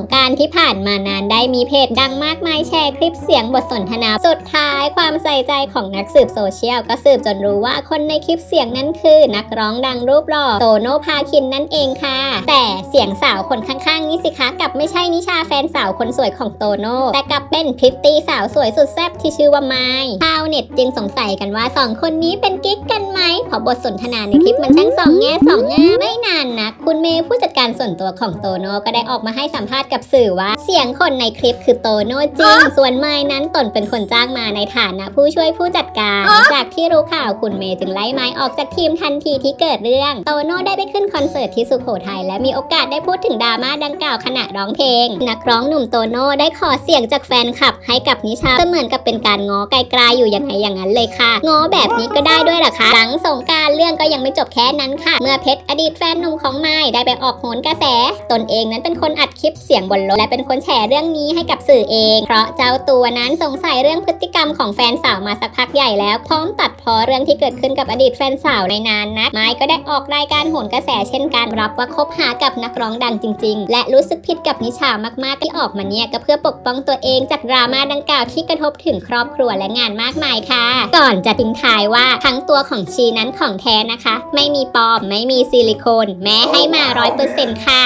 งกรารที่ผ่านมานานได้มีเพจดังมากมายแชร์คลิปเสียงบทสนทนา สุดท้ายความใส่ใจของนักสืบโซเชียล ก็สืบจนรู้ว่าคนในคลิปเสียงนั้นคือ นักร้องดังรูปหล่อโตโนภาคินนั่นเองค่ะ แต่เสียงสาวคนข้างๆ นี้สิคะกับไม่ใช่นิชาแฟนสาวคนสวยของโตโนแต่กลับเป็นพริตตี้สาวสวยสุดแซ่บที่ชื่อว่าไม้ชาวเน็ตจึงสงสัยกันว่าสองคนนี้เป็นกิ๊กกันไหมเพราะบทสนทนาในคลิปมันช่างสองแง่สองงามไม่นานนะคุณเมย์ผู้จัดการส่วนตัวของโตโน่ก็ได้ออกมาให้สัมภาษณ์กับสื่อว่า เสียงคนในคลิปคือโตโน่จริง ส่วนไม้นั้นตนเป็นคนจ้างมาในฐานะผู้ช่วยผู้จัดการ จากที่รู้ข่าวคุณเมย์จึงไล่ไม้ออกจากทีมทันทีที่เกิดเรื่อง โตโน่ได้ไปขึ้นคอนเสิร์ตที่สุโขทัยและมีโอกาสได้พูดถึงดราม่าดังกล่าวขณะร้องเพลง นักร้องหนุ่มโตโน่ได้ขอเสียงจากแฟนคลับ ให้กับนิชาเสมือนกับเป็นการง้อไกลๆอยู่อย่างไงอย่างนั้นเลยค่ะ ง้อแบบนี้ก็ได้ด้วยเหรอคะ หลังสงกรารเรื่องก็ยังไม่จบแค่นั้นค่ะ เมื่อเพชรอดีตแฟนหนุ่มของไม้ได้ไปออกโหนกระแส ตนเองนั้นเป็นคนอัดคลิปเสียงบนรถและเป็นคนแชร์เรื่องนี้ให้กับสื่อเอง เพราะเจ้าตัวนั้นสงสัยเรื่องพฤติกรรมของแฟนสาวมาสักพักใหญ่แล้วพร้อมตัดพอเรื่องที่เกิดขึ้นกับอดีตแฟนสาวในนานนักไม้ก็ได้ออกรายการโหนกระแสเช่นกันรับว่าคบหากับนักร้องดังจริง ๆ และรู้สึกผิดกับนิชามากๆที่ออกมาเนี่ยก็เพื่อปกป้องตัวเองจากดราม่าดังกล่าวที่กระทบถึงครอบครัวและงานมากมายค่ะ ก่อนจะทิ้งท้ายว่าทั้งตัวของชีนั้นของแท้นะคะ ไม่มีปลอมไม่มีซิลิโคน แม้ให้มาร้อยเปอร์เซ็นต์ค่ะ